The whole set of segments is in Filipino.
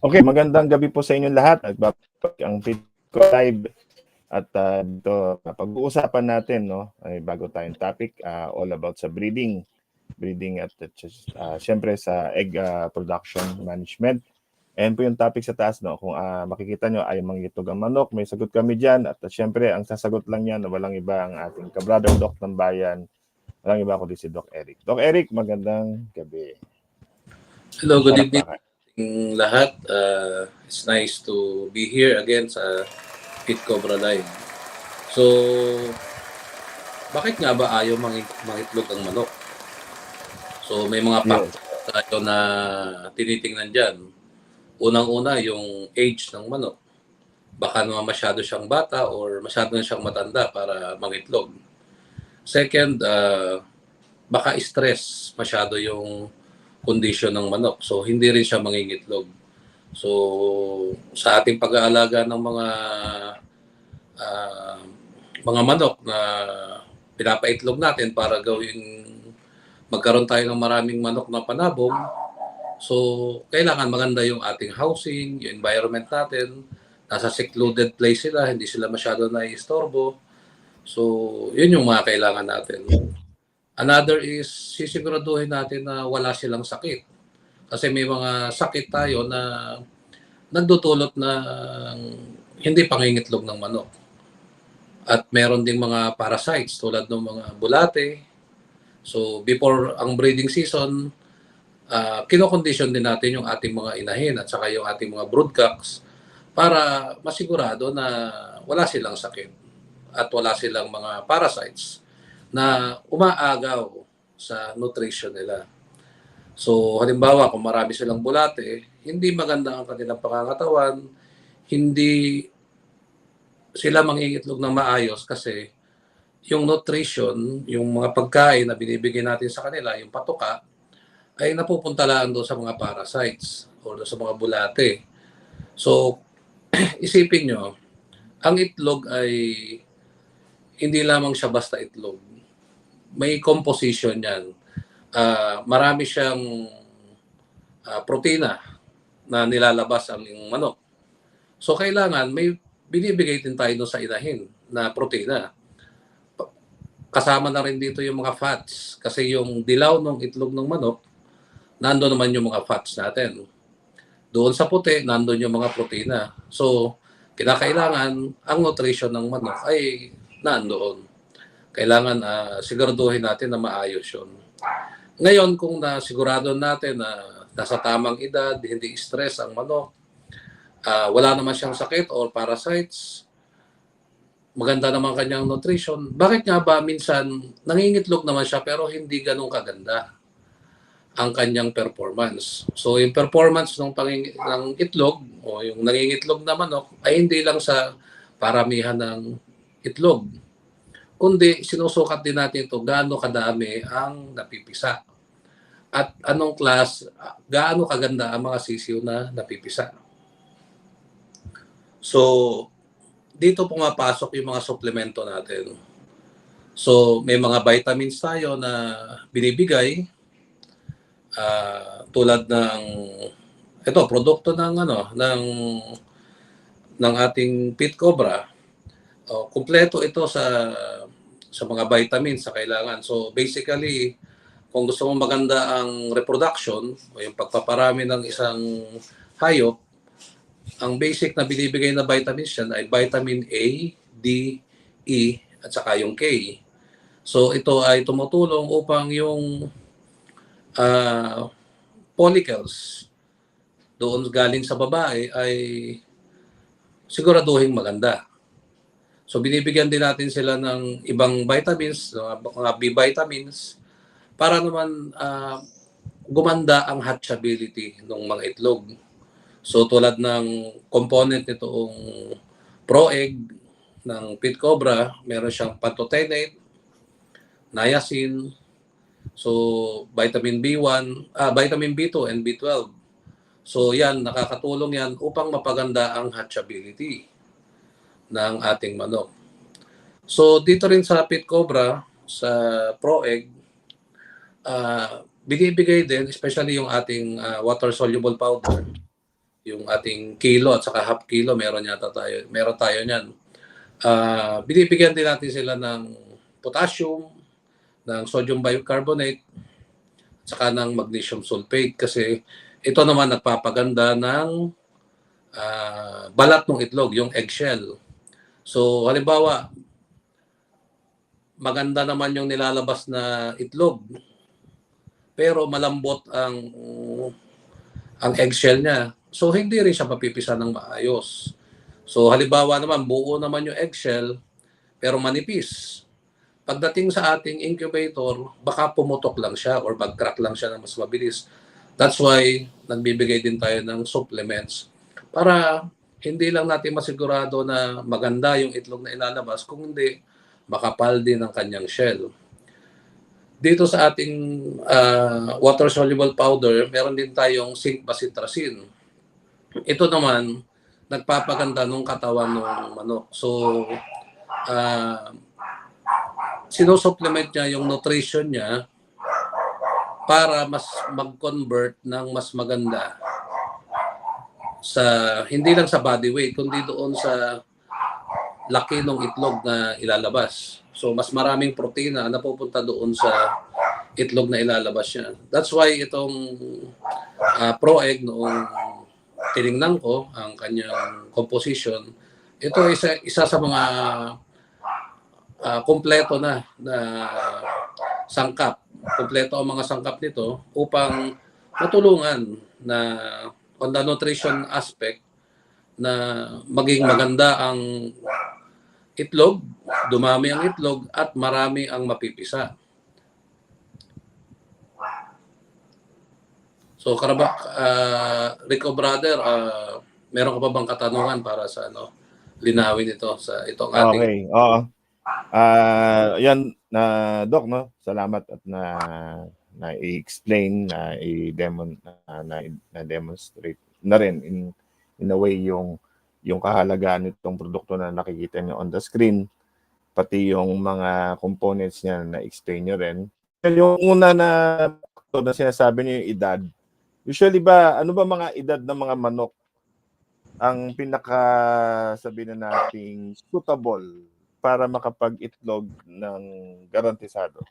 Okay, magandang gabi po sa inyong lahat. Nagbabalik ang Pitco Live. At uh, dito pag-uusapan natin no ay bago tayong topic uh, all about sa breeding. Breeding at uh, syempre sa egg uh, production management. And po yung topic sa taas no. Kung uh, makikita nyo ay manggitog ang manok may sagot kami diyan at uh, syempre ang sasagot lang niyan walang iba ang ating kabrother doc ng bayan. Walang iba kundi si Doc Eric. Doc Eric magandang gabi. Hello, good evening lahat. Uh, it's nice to be here again sa Pit Cobra Live. So, bakit nga ba ayaw mangit mangitlog ang manok? So, may mga factors tayo na tinitingnan dyan. Unang-una, yung age ng manok. Baka naman masyado siyang bata or masyado na siyang matanda para mangitlog. Second, uh, baka stress masyado yung condition ng manok. So, hindi rin siya mangingitlog. So, sa ating pag-aalaga ng mga ah, mga manok na pinapaitlog natin para gawing magkaroon tayo ng maraming manok na panabong. So, kailangan maganda yung ating housing, yung environment natin. Nasa secluded place sila, hindi sila masyado na istorbo. So, yun yung mga kailangan natin. Another is sisiguraduhin natin na wala silang sakit. Kasi may mga sakit tayo na nagdudulot ng hindi pangingitlog ng manok. At meron ding mga parasites tulad ng mga bulate. So before ang breeding season, uh, kinokondisyon din natin yung ating mga inahin at saka yung ating mga broodcocks para masigurado na wala silang sakit at wala silang mga parasites na umaagaw sa nutrition nila. So, halimbawa, kung marami silang bulate, hindi maganda ang kanilang pangangatawan, hindi sila mangingitlog ng maayos kasi yung nutrition, yung mga pagkain na binibigay natin sa kanila, yung patuka, ay napupunta lang doon sa mga parasites o sa mga bulate. So, isipin nyo, ang itlog ay hindi lamang siya basta itlog. May composition yan. Ah, marami siyang ah, protina na nilalabas ang manok. So kailangan may binibigay din tayo sa inahin na protina. Kasama na rin dito yung mga fats kasi yung dilaw ng itlog ng manok nandoon naman yung mga fats natin. Doon sa puti, nandoon yung mga protina. So, kinakailangan ang nutrition ng manok ay nandoon. Kailangan ah, siguraduhin natin na maayos yun. Ngayon, kung nasigurado natin na nasa tamang edad, hindi stress ang manok, ah, wala naman siyang sakit or parasites, maganda naman kanyang nutrition, bakit nga ba minsan nangingitlog naman siya pero hindi ganun kaganda ang kanyang performance. So yung performance ng, panging, ng itlog o yung nangingitlog na manok ay hindi lang sa paramihan ng itlog, kundi sinusukat din natin ito gaano kadami ang napipisa at anong class, gaano kaganda ang mga sisiw na napipisa. So, dito pumapasok yung mga suplemento natin. So, may mga vitamins tayo na binibigay ah, tulad ng ito produkto ng ano ng ng ating pit cobra. Oh, kumpleto ito sa sa mga vitamins sa kailangan. So basically, kung gusto mo maganda ang reproduction o yung pagpaparami ng isang hayop, ang basic na binibigay na vitamins yan ay vitamin A, D, E, at saka yung K. So ito ay tumutulong upang yung ah, follicles doon galing sa babae ay siguraduhin maganda. So binibigyan din natin sila ng ibang vitamins, mga B vitamins para naman ah, gumanda ang hatchability ng mga itlog. So tulad ng component nitong Pro Egg ng Pit Cobra, meron siyang pantothenate, niacin, so vitamin B1, ah, vitamin B2 and B12. So yan, nakakatulong yan upang mapaganda ang hatchability ng ating manok. So dito rin sa Pit Cobra, sa Pro Egg, ah, binibigay din, especially yung ating ah, water-soluble powder, yung ating kilo at saka half kilo, meron yata tayo, meron tayo niyan. Ah, binibigyan din natin sila ng potassium, ng sodium bicarbonate, at saka ng magnesium sulfate kasi ito naman nagpapaganda ng ah, balat ng itlog, yung eggshell. So, halimbawa, maganda naman yung nilalabas na itlog, pero malambot ang ang eggshell niya. So, hindi rin siya mapipisa ng maayos. So, halimbawa naman, buo naman yung eggshell, pero manipis. Pagdating sa ating incubator, baka pumutok lang siya or mag-crack lang siya ng mas mabilis. That's why nagbibigay din tayo ng supplements para hindi lang natin masigurado na maganda yung itlog na ilalabas, kung hindi, makapal din ang kanyang shell. Dito sa ating ah, water-soluble powder, meron din tayong zinc bacitracin. Ito naman, nagpapaganda ng katawan ng manok. So, ah sinusupplement niya yung nutrition niya para mas mag-convert ng mas maganda sa hindi lang sa body weight kundi doon sa laki ng itlog na ilalabas. So mas maraming protina na pupunta doon sa itlog na ilalabas niya. That's why itong ah, Pro Egg noong tiningnan ko ang kanyang composition, ito isa isa sa mga ah, kompleto na na sangkap. Kompleto ang mga sangkap nito upang matulungan na on the nutrition aspect na maging maganda ang itlog, dumami ang itlog at marami ang mapipisa. So karaba ah, Rico brother, ah, meron ka pa bang katanungan para sa ano linawin ito sa itong ating Okay, oo. Ah, yan na doc no. Salamat at na na i-explain na i-demon na, na, demonstrate na rin in in a way yung yung kahalagahan nitong produkto na nakikita niyo on the screen pati yung mga components niya na explain niyo rin. Yung una na na sinasabi niyo yung edad. Usually ba ano ba mga edad ng mga manok ang pinaka sabi na nating suitable para makapag-itlog ng garantisado?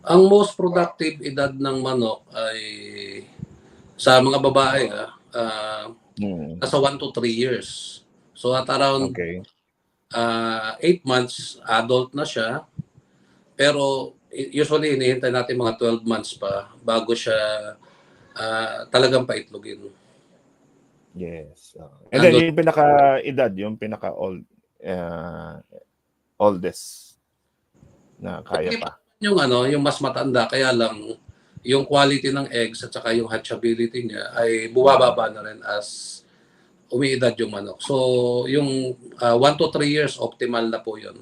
Ang most productive edad ng manok ay sa mga babae ah, ah, Hmm. nasa 1 to 3 years. So at around Okay. 8 months adult na siya. Pero usually hinihintay natin mga 12 months pa bago siya ah, talagang paitlogin. Yes. Uh, and then yung pinaka-edad, yung pinaka-old, uh, oldest na kaya pa. Yung ano, yung mas matanda kaya lang yung quality ng eggs at saka yung hatchability niya ay bumababa na rin as umiidad yung manok. So, yung 1 to 3 years, optimal na po yun.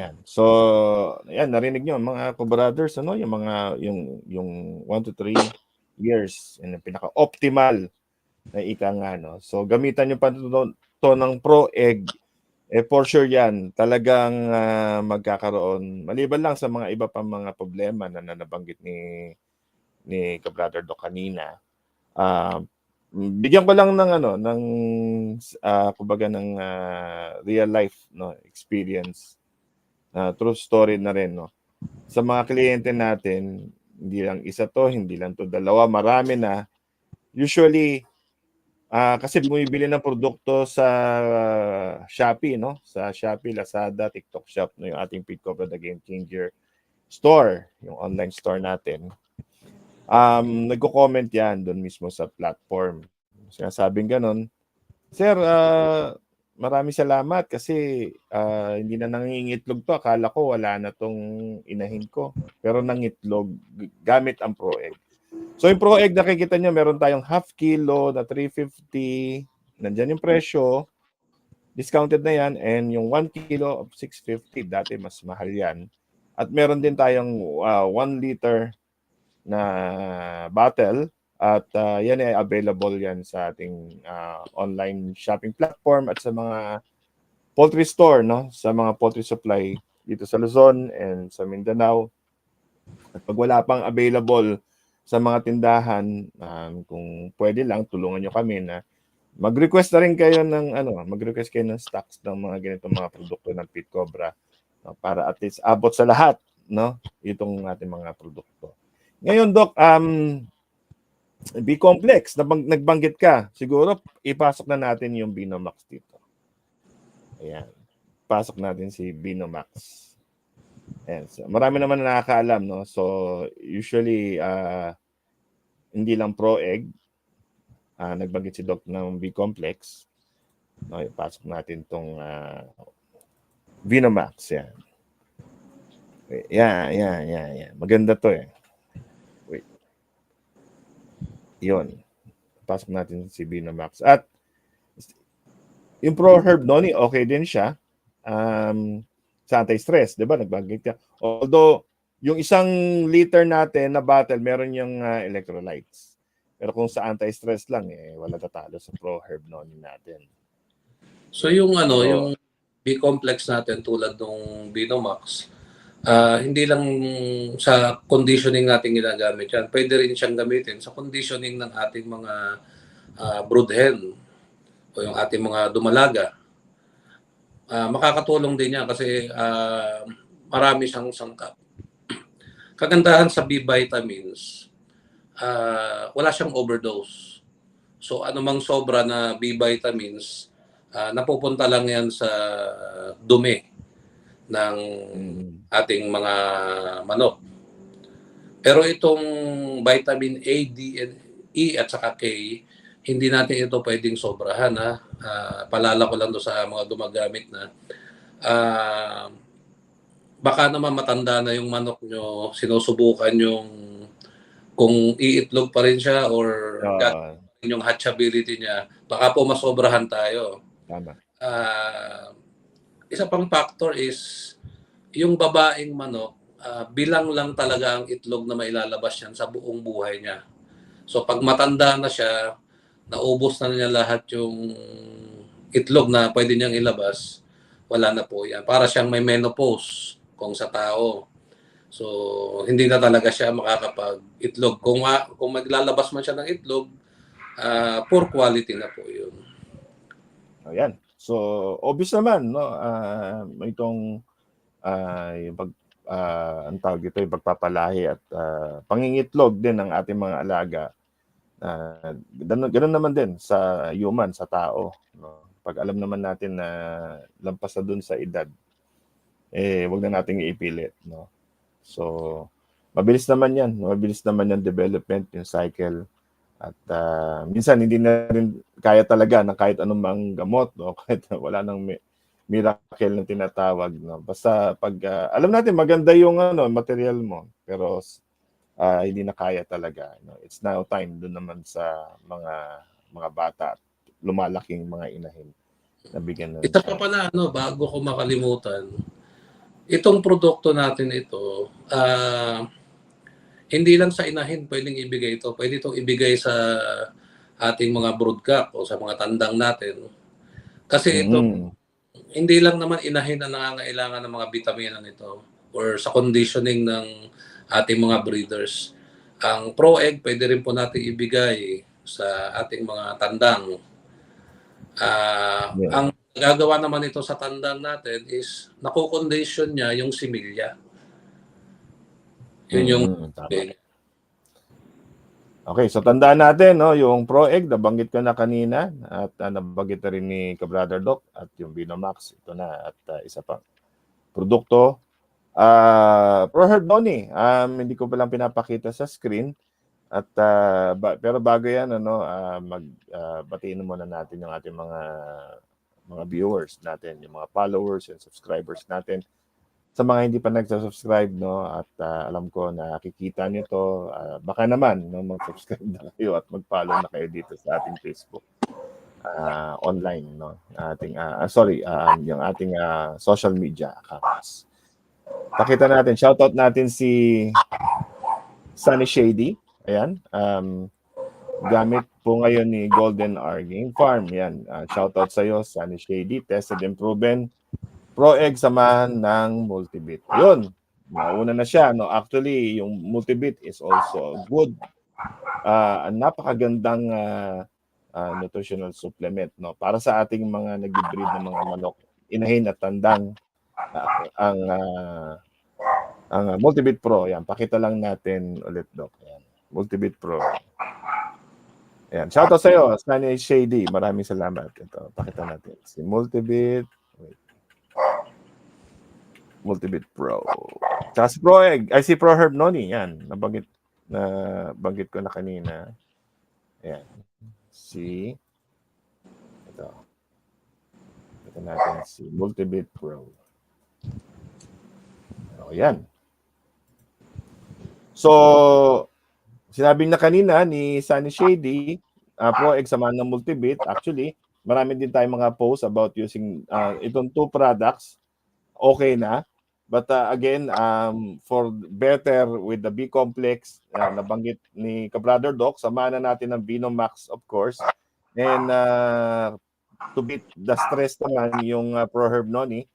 Yan. So, yan narinig niyo mga co-brothers ano, yung mga yung yung 1 to 3 years and yung pinaka-optimal na ika nga no. So, gamitan niyo pa to, to ng Pro Egg eh for sure yan talagang ah, magkakaroon maliban lang sa mga iba pang mga problema na, na nabanggit ni ni ka-brother do kanina. Ah, bigyan ko lang ng ano ng ah, kumbaga ng ah, real life no experience na true story na rin no sa mga kliyente natin hindi lang isa to hindi lang to dalawa marami na usually ah kasi bumibili ng produkto sa Shopee no? Sa Shopee Lazada TikTok Shop no? Yung ating Pit Cobra the Game Changer store yung online store natin. Um nagko-comment yan doon mismo sa platform. Sinasabing ganun. Sir ah, maraming salamat kasi ah, hindi na nangingitlog to. Akala ko wala na tong inahin ko. Pero nangitlog gamit ang Pro Egg so yung Pro Egg nakikita nyo meron tayong half kilo na 350 nandyan yung presyo. Discounted na yan. And yung 1 kilo of 650 dati mas mahal yan. At meron din tayong 1 liter na bottle. At ah, yan ay available yan sa ating ah, online shopping platform at sa mga poultry store no? Sa mga poultry supply dito sa Luzon and sa Mindanao. At pag wala pang available sa mga tindahan, um, kung pwede lang tulungan niyo kami na mag-request na rin kayo ng ano, mag-request kayo ng stocks ng mga ganitong mga produkto ng Pit Cobra no, para at least abot sa lahat, no? Itong ating mga produkto. Ngayon, Doc, um, B-complex, nabang, nagbanggit ka. Siguro, ipasok na natin yung Binomax dito. Ayan. Pasok natin si Binomax. Ayan. So, marami naman na nakakaalam, no? So, usually, uh, hindi lang pro-egg. Uh, nagbanggit si Doc ng B-complex. No, ipasok natin tong uh, Binomax. Yan. Yan, yan, yan, yan. Maganda to eh. Yun. Pasok natin si Binomax. At yung Pro Herb Noni, okay din siya. Um, sa anti-stress, di ba? Nagbanggit ka. Although, yung isang liter natin na bottle, meron yung uh, electrolytes. Pero kung sa anti-stress lang, eh, wala tatalo sa Pro Herb Noni natin. So yung ano, So- yung B-complex natin tulad ng Binomax, ah hindi lang sa conditioning natin ginagamit yan. Pwede rin siyang gamitin sa conditioning ng ating mga ah, brood hen o yung ating mga dumalaga. Ah, makakatulong din yan kasi ah, marami siyang sangkap. Kagandahan sa B vitamins, ah, wala siyang overdose. So anumang sobra na B vitamins, ah, napupunta lang yan sa dumi ng Mm. ating mga manok. Pero itong vitamin A, D, and E at saka K, hindi natin ito pwedeng sobrahan. Ha? Ah, palala ko lang do sa mga gumagamit na ah, baka naman matanda na yung manok nyo, sinusubukan yung kung iitlog pa rin siya or Ah, yung hatchability niya, baka po masobrahan tayo. tama. Ah, isa pang factor is yung babaeng manok, ah, bilang lang talaga ang itlog na mailalabas yan sa buong buhay niya. So pag matanda na siya, naubos na niya lahat yung itlog na pwede niyang ilabas, wala na po yan. Para siyang may menopause kung sa tao. So hindi na talaga siya makakapag-itlog. Kung, kung maglalabas man siya ng itlog, ah, poor quality na po yun. Ayan. So, obvious naman, no? ah itong ah yung pag ah, ang tawag ito, yung pagpapalahi at ah, pangingitlog din ng ating mga alaga. Uh, ganun, ganun naman din sa human, sa tao. No? Pag alam naman natin na lampas na dun sa edad, eh, wag na nating ipilit. No? So, mabilis naman yan. Mabilis naman yung development, yung cycle. At ah, minsan hindi na rin kaya talaga ng kahit anumang gamot, no? Kahit wala nang mi- miracle na tinatawag, no? Basta pag ah, alam natin maganda yung ano, material mo, pero ah, hindi na kaya talaga, no? It's now time doon naman sa mga mga bata at lumalaking mga inahin na bigyan ng Isa pa pala, ano, bago ko makalimutan, itong produkto natin ito, ah, hindi lang sa inahin pwedeng ibigay ito. Pwede itong ibigay sa ating mga broodcock o sa mga tandang natin. Kasi ito, Mm. hindi lang naman inahin na nangangailangan ng mga bitamina nito or sa conditioning ng ating mga breeders. Ang Pro Egg pwede rin po natin ibigay sa ating mga tandang. Ah, Yeah. Ang gagawa naman ito sa tandang natin is nakukondition niya yung similya. Yun yung Mm, tama. Okay, so tandaan natin, no, yung Pro Egg, nabanggit ko na kanina, at uh, nabanggit na rin ni Kabrother Doc, at yung Binomax, ito na, at uh, isa pang produkto. Uh, Pro Herb Noni, um, hindi ko pa lang pinapakita sa screen, at uh, ba- pero bago yan, ano, uh, mag, uh, batiin muna natin yung ating mga mga viewers natin, yung mga followers and subscribers natin. Sa mga hindi pa nagsa-subscribe no at ah, alam ko na nakikita niyo to ah, baka naman no mag-subscribe na kayo at mag-follow na kayo dito sa ating Facebook ah, online no ating ah, ah, sorry ah, yung ating ah, social media accounts pakita natin shoutout natin si Sunny Shady ayan um, gamit po ngayon ni Golden R Farm yan Ah, shoutout sa iyo Sunny Shady tested and proven Pro Egg samahan ng Multibit. Yun, nauna na siya. No? Actually, yung Multibit is also good ang napakagandang ah, ah, nutritional supplement no para sa ating mga nagbi-breed ng mga manok, inahin at tandang ang ah, ang ah, Multibit Pro. Yan, pakita lang natin ulit, Doc. Yan. Multibit Pro. Yan. Shoutout sa iyo, Sunny Shady. Maraming salamat. Ito, pakita natin. Si Multibit. Wait. Multibit Pro. Tsaka Pro Egg. Ay, si Pro Herb Noni. Yan. Nabanggit, na banggit ko na kanina. Yan. Si ito. Ito natin si Multibit Pro. O, yan. So, sinabi na kanina ni Sunny Shady, uh, Pro Egg samahan ng Multibit. Actually, marami din tayong mga posts about using uh, itong two products. Okay na. But uh, again, um, for better with the B complex, uh, nabanggit ni Kabrother Doc, samahan na natin ng Vinomax, of course. And uh, to beat the stress naman, yung uh, ProHerb Noni,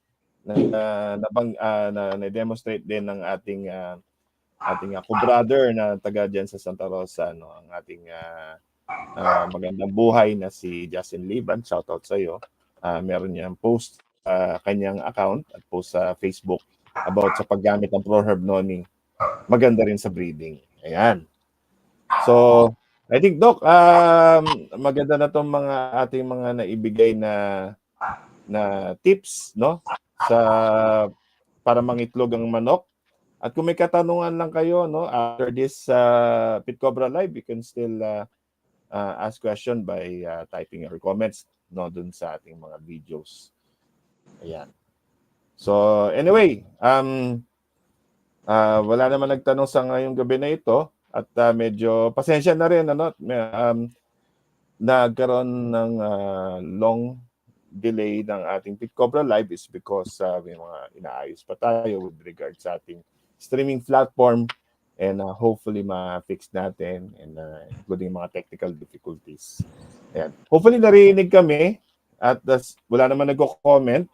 na, na, nabang, uh, na, na-demonstrate din ng ating uh, ating uh, brother na taga dyan sa Santa Rosa, no, ang ating uh, uh, magandang buhay na si Justin Liban. Shoutout sa iyo. Uh, meron niyang post uh, kanyang account at post sa Facebook about sa paggamit ng ProHerb Noni. Maganda rin sa breeding. Ayan. So, I think Doc, um, maganda na tong mga ating mga naibigay na na tips, no? Sa para mangitlog ang manok. At kung may katanungan lang kayo, no, after this uh, Pit Cobra Live, you can still uh, uh, ask question by uh, typing your comments, no, dun sa ating mga videos. Ayan. So, anyway, um, uh, wala naman nagtanong sa ngayong gabi na ito at uh, medyo pasensya na rin ano um, nagkaroon ng uh, long delay ng ating Pit Cobra Live is because uh, may mga inaayos pa tayo with regard sa ating streaming platform and uh, hopefully ma-fix natin and uh, including mga technical difficulties. Ayan. Hopefully narinig kami at uh, wala naman nagko-comment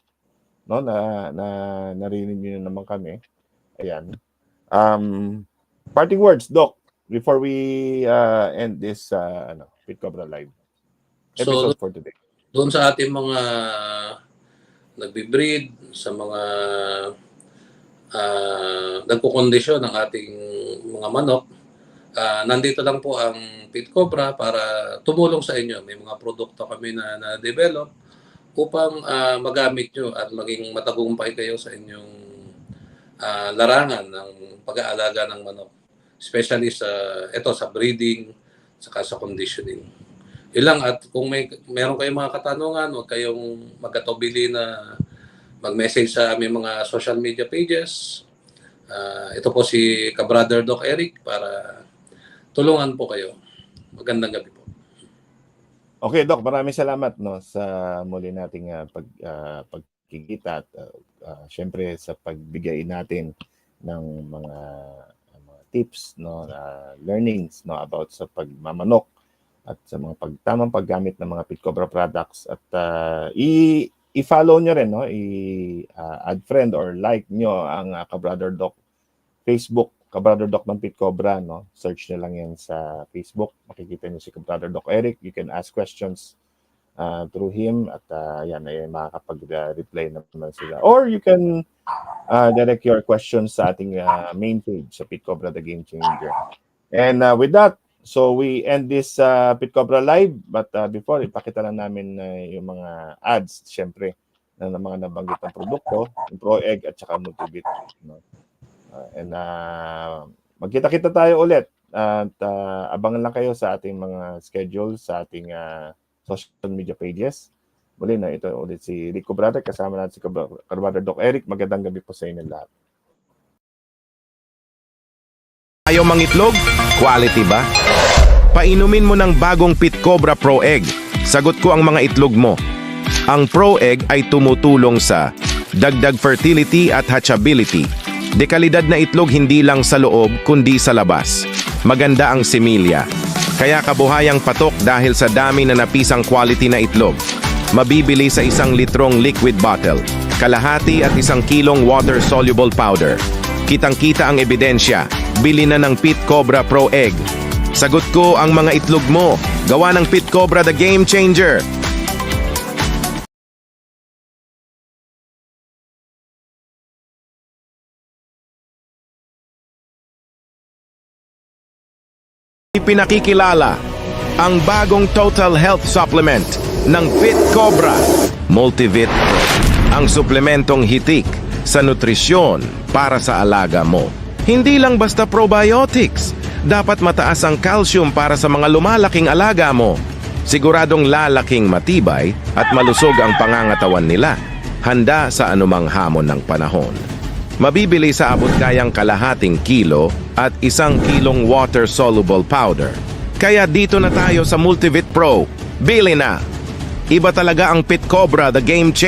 no na na narinig niyo naman kami. Ayan. Um parting words, Doc, before we uh, end this uh, ano, Pit Cobra Live episode So, for today. Doon sa ating mga nagbi-breed, sa mga uh, nagkukondisyon ng ating mga manok, ah, nandito lang po ang Pit Cobra para tumulong sa inyo. May mga produkto kami na na-develop upang ah, magamit nyo at maging matagumpay kayo sa inyong ah, larangan ng pag-aalaga ng manok. Especially sa ito sa breeding saka sa conditioning. Ilang at kung may meron kayong mga katanungan, huwag kayong magkatubili na mag-message sa aming mga social media pages. Ah, ito po si ka-brother Doc Eric para tulungan po kayo. Magandang gabi po. Okay, Doc, maraming salamat no sa muli nating uh, pag uh, pagkikita at uh, uh, syempre sa pagbigay natin ng mga uh, mga tips no uh, learnings no about sa pagmamanok at sa mga pag tamang paggamit ng mga Pit Cobra products at uh, i i-follow nyo rin no? I uh, add friend or like nyo ang uh, ka-brother doc Facebook ka-brother doc ng Pit Cobra no? Search nyo lang yan sa Facebook makikita nyo si ka-brother doc Eric. You can ask questions uh, through him at uh, yan ay makakapag-reply naman sila. Or you can uh, direct your questions sa ating uh, main page sa Pit Cobra the Game Changer. And uh, with that So we end this uh, Pit Cobra Live but uh, before ipakita lang namin uh, yung mga ads syempre na ng mga nabanggit ng produkto, yung Pro Egg at saka Multibit. No? Uh, and uh, magkita-kita tayo ulit at uh, abangan lang kayo sa ating mga schedule sa ating uh, social media pages. Muli na ito ulit si Rico Brother kasama natin si Brother Doc Eric. Magandang gabi po sa inyo lahat. Ayaw mangitlog? Quality ba? Painumin mo ng bagong Pit Cobra Pro Egg. Sagot ko ang mga itlog mo. Ang Pro Egg ay tumutulong sa dagdag fertility at hatchability. Dekalidad na itlog hindi lang sa loob kundi sa labas. Maganda ang similya. Kaya kabuhayang patok dahil sa dami na napisang quality na itlog. Mabibili sa isang litrong liquid bottle, kalahati at isang kilong water-soluble powder. Kitang-kita ang ebidensya. Bili na ng Pit Cobra Pro Egg. Sagot ko ang mga itlog mo. Gawa ng Pit Cobra the Game Changer. Ipinakikilala ang bagong Total Health Supplement ng Fit Cobra Multivit. Ang suplementong hitik sa nutrisyon para sa alaga mo. Hindi lang basta probiotics. Dapat mataas ang calcium para sa mga lumalaking alaga mo. Siguradong lalaking matibay at malusog ang pangangatawan nila. Handa sa anumang hamon ng panahon. Mabibili sa abot kayang kalahating kilo at isang kilong water-soluble powder. Kaya dito na tayo sa Multivit Pro. Bili na! Iba talaga ang Pit Cobra, the game changer.